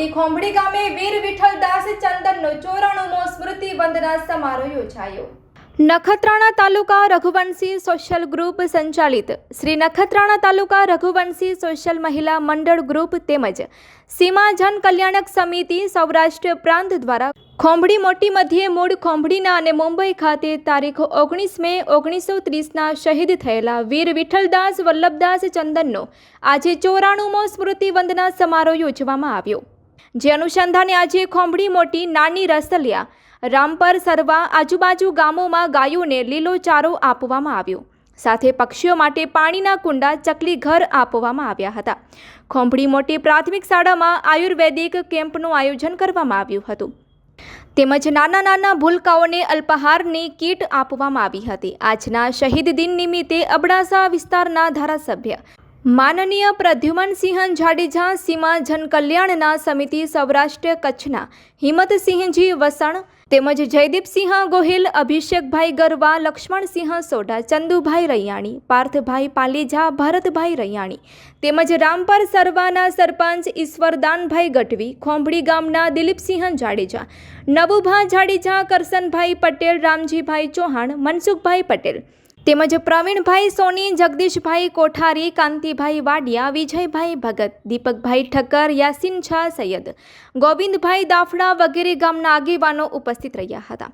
મોટી ખોંભડી ગામે વીર વિઠ્ઠલદાસ ચંદનનો ચોરાણુમો સ્મૃતિ વંદના સમારોહ યોજાયો. નખત્રાણા તાલુકા રઘુવંશી સોશિયલ ગ્રુપ સંચાલિત. શ્રી નખત્રાણા તાલુકા રઘુવંશી સોશિયલ મહિલા મંડળ ગ્રુપ તેમજ સીમા જન કલ્યાણક સમિતિ સૌરાષ્ટ્ર પ્રાંત દ્વારા ખોંભડી મોટી મધ્યે મૂળ ખોંભડીના અને મુંબઈ ખાતે તારીખ ઓગણીસ મે ઓગણીસો ત્રીસના શહીદ થયેલા વીર વિઠ્ઠલદાસ વલ્લભદાસ ચંદનનો આજે ચોરાણુમો સ્મૃતિ વંદના સમારોહ યોજવામાં આવ્યો. જે અનુસંધાને આજે ખોંભડી મોટી નાની રસલિયા રામપર સરવા આજુબાજુ ગામોમાં ગાયોને લીલો ચારો આપવામાં આવ્યો. સાથે પક્ષીઓ માટે પાણીના કુંડા ચકલી ઘર આપવામાં આવ્યા હતા. ખોંભડી મોટી પ્રાથમિક શાળામાં આયુર્વેદિક કેમ્પનું આયોજન કરવામાં આવ્યું હતું. તેમજ નાના નાના ભૂલકાઓને અલ્પાહારની કીટ આપવામાં આવી હતી. આજના શહીદ દિન નિમિત્તે અબડાસા વિસ્તારના ધારાસભ્ય માનનીય પ્રદ્યુમનસિંહ જાડેજા, સીમા જનકલ્યાણના સમિતિ સૌરાષ્ટ્ર કચ્છના હિંમતસિંહજી વસણ તેમજ જયદીપસિંહ ગોહિલ, અભિષેકભાઈ ગરવા લક્ષ્મણસિંહ સોઢા, ચંદુભાઈ રૈયાણી, પાર્થભાઈ પાલેજા, ભરતભાઈ રૈયાણી તેમજ રામપર સરવાના સરપંચ ઈશ્વરદાનભાઈ ગઢવી, ખોંભડી ગામના દિલીપસિંહ જાડેજા, નવુભા જાડેજા, કરસનભાઈ પટેલ, રામજીભાઈ ચૌહાણ, મનસુખભાઈ પટેલ તેમજ પ્રવીણભાઈ સોની, જગદીશભાઈ કોઠારી, કાંતિભાઈ વાડિયા, વિજયભાઈ ભગત, દીપકભાઈ ઠક્કર, યાસીન શાહ સૈયદ, ગોવિંદભાઈ દાફડા વગેરે ગામના આગેવાનો ઉપસ્થિત રહ્યા હતા.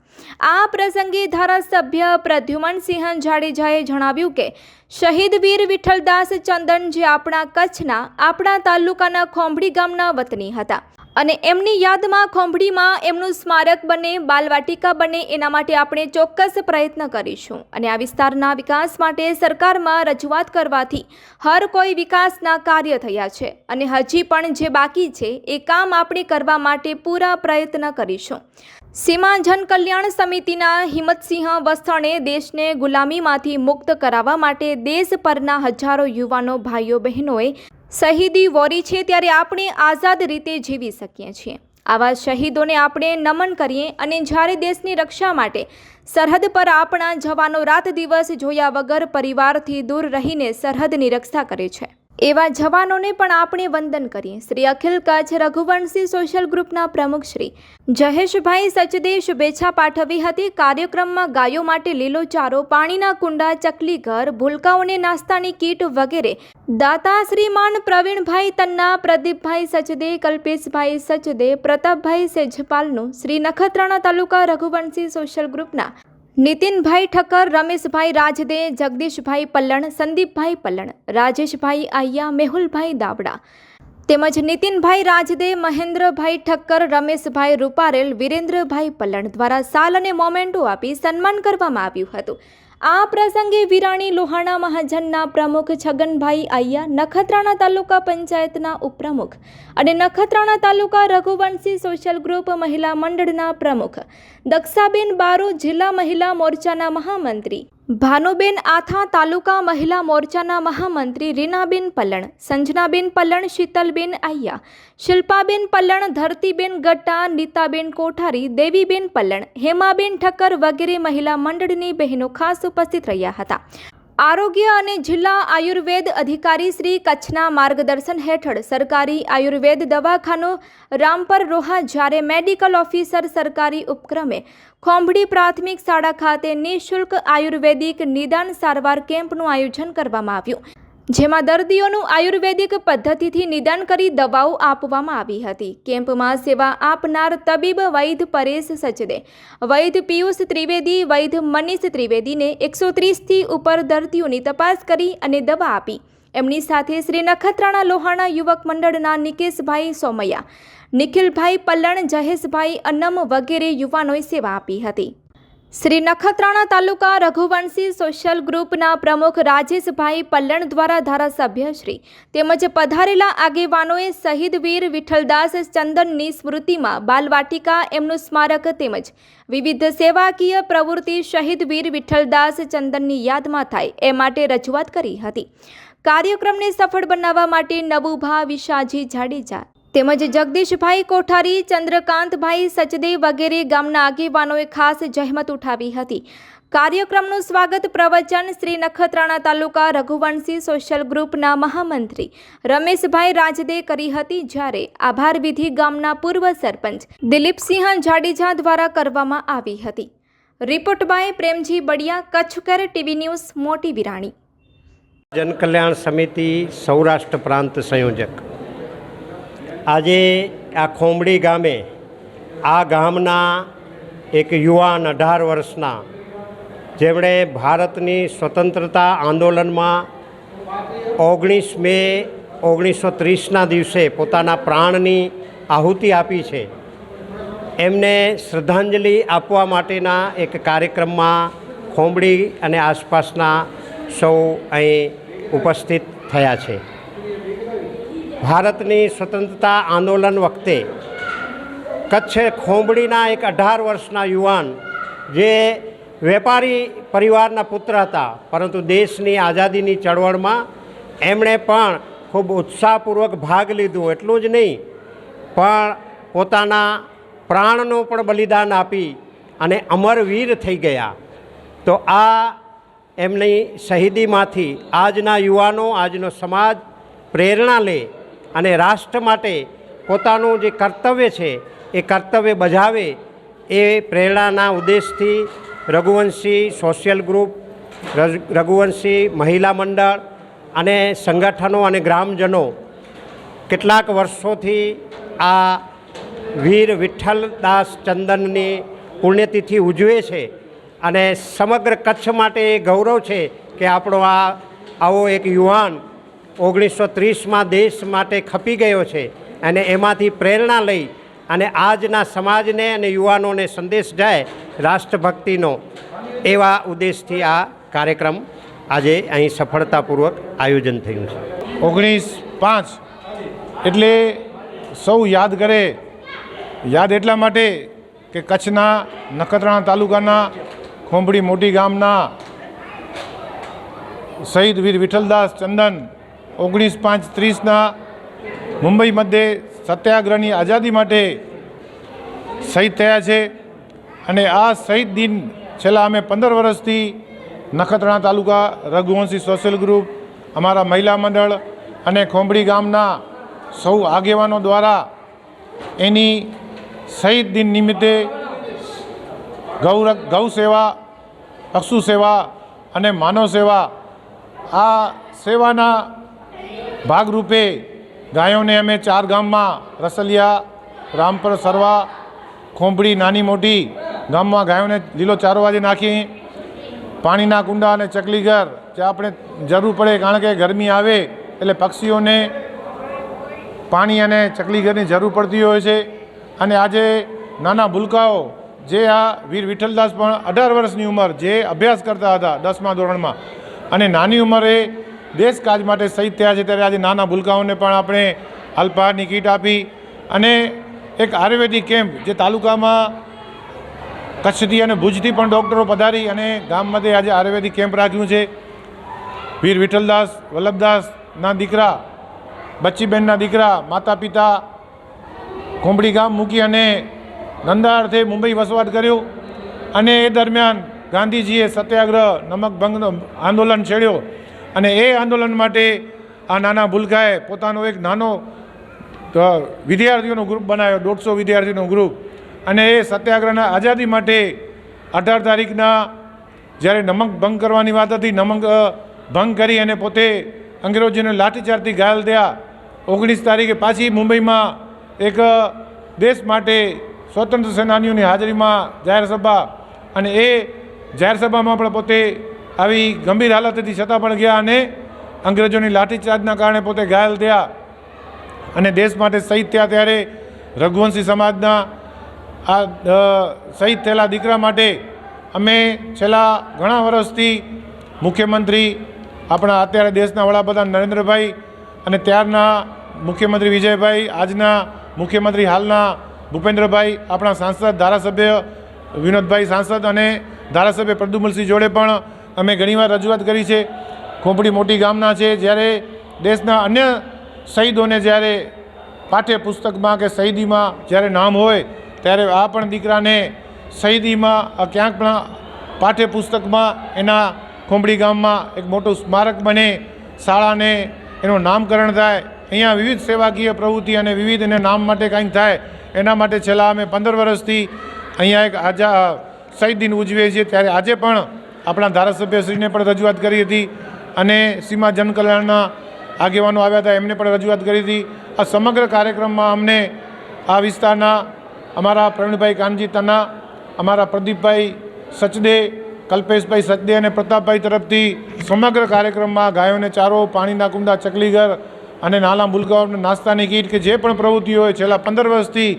આ પ્રસંગે ધારાસભ્ય પ્રદ્યુમનસિંહ જાડેજાએ જણાવ્યું કે, શહીદ વીર વિઠ્ઠલદાસ ચંદન જે આપણા કચ્છના, આપણા તાલુકાના ખોંભડી ગામના વતની હતા. અને એમની યાદમાં ખોંભડીમાં એમનું સ્મારક બને, બાલવાટિકા બને, એના માટે આપણે ચોક્કસ પ્રયત્ન કરીશું. અને આ વિસ્તારના વિકાસ માટે સરકારમાં રજૂઆત કરવાથી હર કોઈ વિકાસના કાર્ય થયા છે. અને હજી પણ જે બાકી છે, એ કામ આપણે કરવા માટે પૂરા પ્રયત્ન કરીશું. સીમા જન કલ્યાણ સમિતિના હિંમતસિંહ વસણે દેશને ગુલામીમાંથી મુક્ત કરાવવા માટે દેશ પરના હજારો યુવાનો ભાઈઓ બહેનોએ શહીદી વોરી છે ત્યારે આપણે આઝાદ રીતે જીવી શકીએ છીએ. આવા શહીદોને આપણે નમન કરીએ અને જ્યારે દેશની રક્ષા માટે સરહદ પર આપણા જવાનો રાત દિવસ જોયા વગર પરિવારથી દૂર રહીને સરહદની રક્ષા કરે છે. એવા જવાનોને પણ આપણે વંદન કરીએ. શ્રી અખિલ કચ્છ રઘુવંશી સોશિયલ ગ્રુપના પ્રમુખ શ્રી જહેશભાઈ સચદે શુભેચ્છા પાઠવી હતી. કાર્યક્રમમાં ગાયો માટે લીલો ચારો, પાણીના કુંડા, ચકલી ઘર, ભૂલકાઓને નાસ્તાની કીટ વગેરે. દાતા શ્રીમાન પ્રવીણભાઈ તન્ના, પ્રદીપભાઈ સચદે, કલ્પેશભાઈ સચદે, પ્રતાપભાઈ સેજપાલનું શ્રી નખત્રાણા તાલુકા રઘુવંશી સોશિયલ ગ્રુપના નીતિનભાઈ ઠક્કર, રમેશભાઈ રાજદે, જગદીશભાઈ પલ્લણ, સંદીપભાઈ પલ્લણ, રાજેશભાઈ આહિયા, મેહુલભાઈ દાવડા તેમજ નીતિનભાઈ રાજદે, મહેન્દ્રભાઈ ઠક્કર, રમેશભાઈ રૂપારેલ, વિરેન્દ્રભાઈ પલ્લણ દ્વારા સાલ અને મોમેન્ટો આપી સન્માન કરવામાં આવ્યું હતું. આ પ્રસંગે વિરાણી લોહાણા મહાજનના પ્રમુખ છગનભાઈ આయ్યા નખત્રાણા તાલુકા પંચાયતના ઉપપ્રમુખ અને નખત્રાણા તાલુકા રઘુવંશી સોશિયલ ગ્રુપ મહિલા મંડળના પ્રમુખ દક્ષાબેન બારો જિલ્લા મહિલા મોરચાના મહામંત્રી. ભાનુબેન આથા તાલુકા મહિલા મોરચાના મહામંત્રી રીનાબેન પલ્લણ સંજનાબેન પલ્લણ શીતલબેન આయ్યા શિલ્પાબેન પલણ, ધરતીબેન ગટ્ટા, નીતાબેન કોઠારી, દેવીબેન પલણ, હેમાબેન ઠક્કર વગેરે મહિલા મંડળની બહેનો ખાસ ઉપસ્થિત રહ્યા હતા. આરોગ્ય અને જિલ્લા આયુર્વેદ અધિકારી શ્રી કચ્છના માર્ગદર્શન હેઠળ સરકારી આયુર્વેદ દવાખાનું રામપર રોહા જ્યારે મેડિકલ ઓફિસર સરકારી ઉપક્રમે ખોંભડી પ્રાથમિક શાળા ખાતે નિઃશુલ્ક આયુર્વેદિક નિદાન સારવાર કેમ્પનું આયોજન કરવામાં આવ્યું. જેમાં દર્દીઓનું આયુર્વેદિક પદ્ધતિથી નિદાન કરી દવાઓ આપવામાં આવી હતી. કેમ્પમાં સેવા આપનાર તબીબ વૈદ પરેશ સચદે. વૈદ પિયુષ ત્રિવેદી વૈદ મનીષ ત્રિવેદીને એકસો ત્રીસથી ઉપર દર્દીઓની તપાસ કરી અને દવા આપી. એમની સાથે શ્રી નખત્રાણા લોહાણા યુવક મંડળના નિકેશભાઈ સોમૈયા, નિખિલભાઈ પલ્લણ જહેશભાઈ અન્નમ વગેરે યુવાનોએ સેવા આપી હતી. શ્રી નખત્રાણા તાલુકા રઘુવંશી સોશિયલ ગ્રુપના પ્રમુખ રાજેશભાઈ પલ્લણ દ્વારા ધારાસભ્ય શ્રી તેમજ પધારેલા આગેવાનોએ શહીદ વીર વિઠ્ઠલદાસ ચંદનની સ્મૃતિમાં બાલવાટિકા, એમનું સ્મારક તેમજ વિવિધ સેવાકીય પ્રવૃત્તિ શહીદ વીર વિઠ્ઠલદાસ ચંદનની યાદમાં થાય એ માટે રજૂઆત કરી હતી. કાર્યક્રમને સફળ બનાવવા માટે નવુભા વિશાજી જાડેજા તેમજ જગદીશભાઈ કોઠારી, ચંદ્રકાંતભાઈ સચદેવ વગેરે ગામના આગેવાનોએ ખાસ જહેમત ઉઠાવી હતી. કાર્યક્રમનું સ્વાગત પ્રવચન શ્રી નખત્રાણા તાલુકા રઘુવંશી સોશિયલ ગ્રુપના મહામંત્રી રમેશભાઈ રાજદે કરી હતી જ્યારે આભાર વિધિ ગામના પૂર્વ સરપંચ દિલીપસિંહ જાડેજા દ્વારા કરવામાં આવી હતી. Report by Premji Badiya, Kutchkar TV news, Moti Virani. જનકલ્યાણ સમિતિ સૌરાષ્ટ્ર પ્રાંત સંયોજક. આજે આ ખોમડી ગામે આ ગામના એક યુવાન અઢાર વર્ષના જેમણે ભારતની સ્વતંત્રતા આંદોલનમાં ઓગણીસ મે ઓગણીસો ત્રીસના દિવસે પોતાના પ્રાણની આહુતિ આપી છે. એમને શ્રદ્ધાંજલિ આપવા માટેના એક કાર્યક્રમમાં ખોમડી અને આસપાસના સૌ અહીં ઉપસ્થિત થયા છે. ભારતની સ્વતંત્રતા આંદોલન વખતે કચ્છ ખોંબડીના એક અઢાર વર્ષના યુવાન, જે વેપારી પરિવારના પુત્ર હતા, પરંતુ દેશની આઝાદીની ચળવળમાં એમણે પણ ખૂબ ઉત્સાહપૂર્વક ભાગ લીધું. એટલું જ નહીં, પણ પોતાના પ્રાણનું પણ બલિદાન આપી અને અમરવીર થઈ ગયા. તો આ એમની શહીદીમાંથી આજના યુવાનો, આજનો સમાજ પ્રેરણા લે અને રાષ્ટ્ર માટે પોતાનું જે કર્તવ્ય છે, એ કર્તવ્ય બજાવે એ પ્રેરણાના ઉદ્દેશથી રઘુવંશી સોશિયલ ગ્રુપ રઘુવંશી મહિલા મંડળ અને સંગઠનો અને ગ્રામજનો કેટલાક વર્ષોથી આ વીર વિઠ્ઠલદાસ ચંદનની પુણ્યતિથિ ઉજવે છે અને સમગ્ર કચ્છ માટે એ ગૌરવ છે કે આપણો આ, આવો એક યુવાન ઓગણીસો ત્રીસમાં દેશ માટે ખપી ગયો છે અને એમાંથી પ્રેરણા લઈ અને આજના સમાજને અને યુવાનોને સંદેશ જાય રાષ્ટ્રભક્તિનો એવા ઉદ્દેશથી આ કાર્યક્રમ આજે અહીં સફળતાપૂર્વક આયોજન થયું છે. ઓગણીસ પાંચ એટલે સૌ યાદ કરે. યાદ એટલા માટે કે કચ્છના નખત્રાણા તાલુકાના ખોંભડી મોટી ગામના શહીદ વીર વિઠ્ઠલદાસ ચંદન ઓગણીસ પાંચ ત્રીસના મુંબઈ મધ્યે સત્યાગ્રહની આઝાદી માટે શહીદ થયા છે અને આ શહીદ દિન છેલ્લા અમે પંદર વર્ષથી નખત્રાણા તાલુકા રઘુવંશી સોશિયલ ગ્રુપ, અમારા મહિલા મંડળ અને ખોંભડી ગામના સૌ આગેવાનો દ્વારા એની શહીદ દિન નિમિત્તે ગૌ ગૌ સેવા પશુ સેવા અને માનવ સેવા આ સેવાના ભાગરૂપે ગાયોને અમે ચાર ગામમાં રસલિયા, રામપર સરવા ખોંભડી નાની મોટી ગામમાં ગાયોને લીલો ચારો વાજે નાખી. પાણીના કુંડા અને ચકલીઘર જે આપણે જરૂર પડે કારણ કે ગરમી આવે એટલે પક્ષીઓને પાણી અને ચકલીઘરની જરૂર પડતી હોય છે. અને આજે નાના ભૂલકાઓ જે આ વીર વિઠ્ઠલદાસ પણ અઢાર વર્ષની ઉંમર જે અભ્યાસ કરતા હતા દસમા ધોરણમાં. અને નાની ઉંમરે દેશ કાજ માટે શહીદ થયા છે ત્યારે આજે નાના ભૂલકાઓને પણ આપણે અલ્પાહારની કીટ આપી અને એક આયુર્વેદિક કેમ્પ જે તાલુકામાં કચ્છથી અને ભુજથી પણ ડૉક્ટરો પધારી અને ગામમાંથી આજે આયુર્વેદિક કેમ્પ રાખ્યું છે. વીર વિઠ્ઠલદાસ વલ્લભદાસના દીકરા, બચ્ચીબેનના દીકરા માતા પિતા કોંબડી ગામ મૂકી અને નંદાર્થે મુંબઈ વસવાટ કર્યો અને એ દરમિયાન ગાંધીજીએ સત્યાગ્રહ નમક ભંગનો આંદોલન છેડ્યો. અને એ આંદોલન માટે આ નાના ભૂલકાએ પોતાનો એક નાનો વિદ્યાર્થીઓનો ગ્રુપ બનાવ્યો, દોઢસો વિદ્યાર્થીનો ગ્રુપ. અને એ સત્યાગ્રહના આઝાદી માટે અઢાર તારીખના જ્યારે નમક ભંગ કરવાની વાત હતી, નમક ભંગ કરી અને પોતે અંગ્રેજોને લાઠીચાર્જથી ઘાયલ થયા. ઓગણીસ તારીખે પાછી મુંબઈમાં એક દેશ માટે સ્વતંત્ર સેનાનીઓની હાજરીમાં જાહેરસભા અને એ જાહેરસભામાં પણ પોતે આવી ગંભીર હાલત હતી છતાં પણ ગયા અને અંગ્રેજોની લાઠીચાર્જના કારણે પોતે ઘાયલ થયા અને દેશ માટે શહીદ થયા ત્યારે રઘુવંશી સમાજના આ શહીદ થયેલા દીકરા માટે અમે છેલ્લા ઘણા વર્ષથી મુખ્યમંત્રી, આપણા અત્યારે દેશના વડાપ્રધાન નરેન્દ્રભાઈ અને ત્યારના મુખ્યમંત્રી વિજયભાઈ, આજના મુખ્યમંત્રી હાલના ભૂપેન્દ્રભાઈ, આપણા સાંસદ, ધારાસભ્ય વિનોદભાઈ સાંસદ અને ધારાસભ્ય પ્રદ્યુમલસિંહ જોડે પણ અમે ઘણીવાર રજૂઆત કરી છે. ખોપડી મોટી ગામના છે. જ્યારે દેશના અન્ય શહીદોને જ્યારે પાઠ્યપુસ્તકમાં કે શહીદીમાં જ્યારે નામ હોય, ત્યારે આ પણ દીકરાને શહીદીમાં ક્યાંક પણ પાઠ્યપુસ્તકમાં એના ખોંબડી ગામમાં એક મોટું સ્મારક બને, શાળાને એનું નામકરણ થાય. અહીંયા વિવિધ સેવાકીય પ્રવૃત્તિ અને વિવિધ એને નામ માટે કંઈક થાય. એના માટે છેલ્લા અમે પંદર વર્ષથી અહીંયા એક આજા શહીદ દિન ઉજવીએ છીએ. ત્યારે આજે પણ આપણા ધારાસભ્યશ્રીને પણ રજૂઆત કરી હતી અને સીમા જનકલ્યાણના આગેવાનો આવ્યા હતા, એમને પણ રજૂઆત કરી હતી. આ સમગ્ર કાર્યક્રમમાં અમને આ વિસ્તારના અમારા પ્રવીણભાઈ કાનજી તના અમારા પ્રદીપભાઈ સચદે, કલ્પેશભાઈ સચદે અને પ્રતાપભાઈ તરફથી સમગ્ર કાર્યક્રમમાં ગાયોને ચારો, પાણીના કુંડા, ચકલીઘર અને નાના મુલકાઓને નાસ્તાની કીટ કે જે પણ પ્રવૃત્તિઓ હોય છેલ્લા પંદર વર્ષથી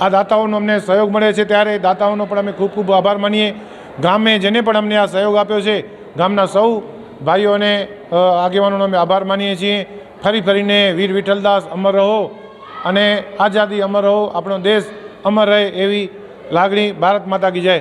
આ દાતાઓનો અમને સહયોગ મળે છે. ત્યારે દાતાઓનો પણ અમે ખૂબ ખૂબ આભાર માનીએ. ગામે જેને પણ અમને આ સહયોગ આપ્યો છે, ગામના સૌ ભાઈઓને આગેવાનોનો અમે આભાર માનીએ છીએ. ફરી ફરીને વીર વિઠ્ઠલદાસ અમર રહો અને આઝાદી અમર રહો. આપણો દેશ અમર રહે એવી લાગણી ભારત માતા કી જય.